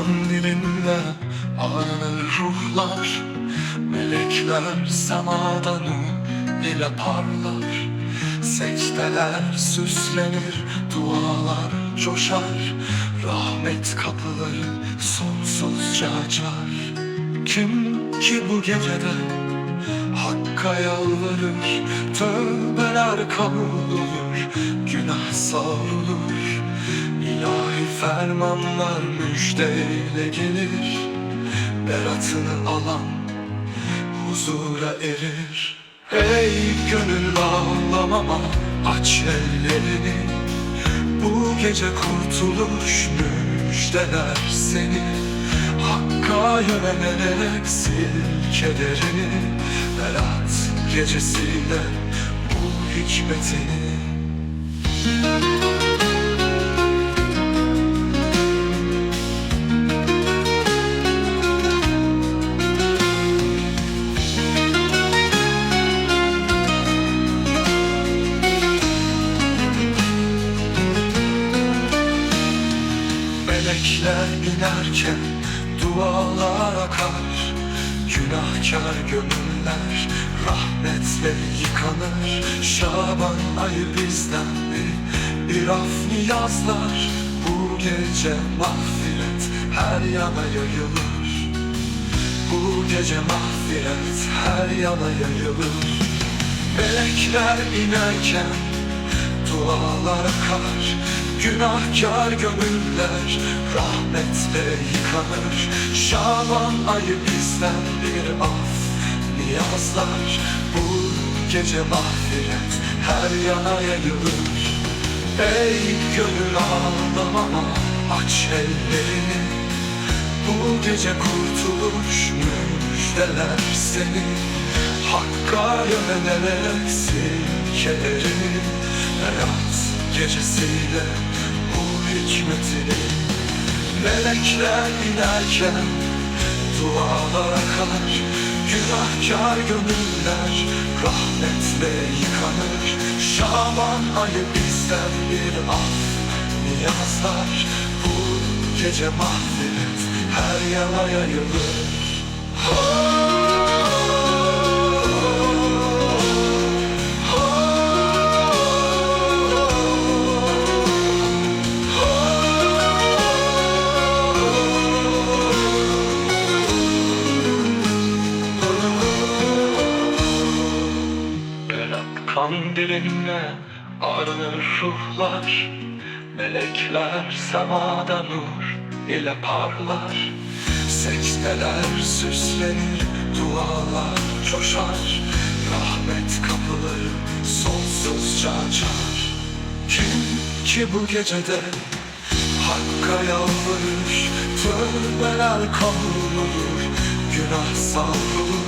kandilinde aranır ruhlar Melekler semadan ile parlar. Secdeler süslenir, dualar coşar Rahmet kapıları sonsuzca açar. Kim ki bu gecede Hakka yalvarır, tövbeler kabul olur Günah savrulur, ilahi fermanlar müjdeyle gelir. Beratını alan huzura erir. Ey gönül ağlamama aç ellerini. Bu gece kurtuluş müjdeler seni. Hakka yönelerek sil kederini. Berat gecesiyle bu hikmetini Melekler inerken dualar akar Günahkar gönüller rahmetle yıkanır. Şaban ayı bizden bir, bir af niyazlar. Bu gece mağfiret her yana yayılır. Bu gece mağfiret her yana yayılır. Melekler inerken dualar akar Günahkar gönüller rahmetle yıkanır. Şaban ayı bizden bir af niyazlar Bu gece mağfiret her yana yayılır. Ey gönül ağlamama aç ellerini. Bu gece kurtuluş müjdeler seni. Hakka yönelerek sil kederini Berat gecesiyle hikmetini Melekler inerken dualar akar Günahkar gönüller rahmetle yıkanır. Şaban ayı bizden bir af niyazlar Bu gece mağfiret her yana yayılır Berat kandilinde aranır ruhlar Melekler semada nur ile parlar. Secdeler süslenir, dualar coşar Rahmet kapıları sonsuzca açar. Kim ki bu gecede Hakka yalvarır, tövbeler kabul olur Günah savrulur,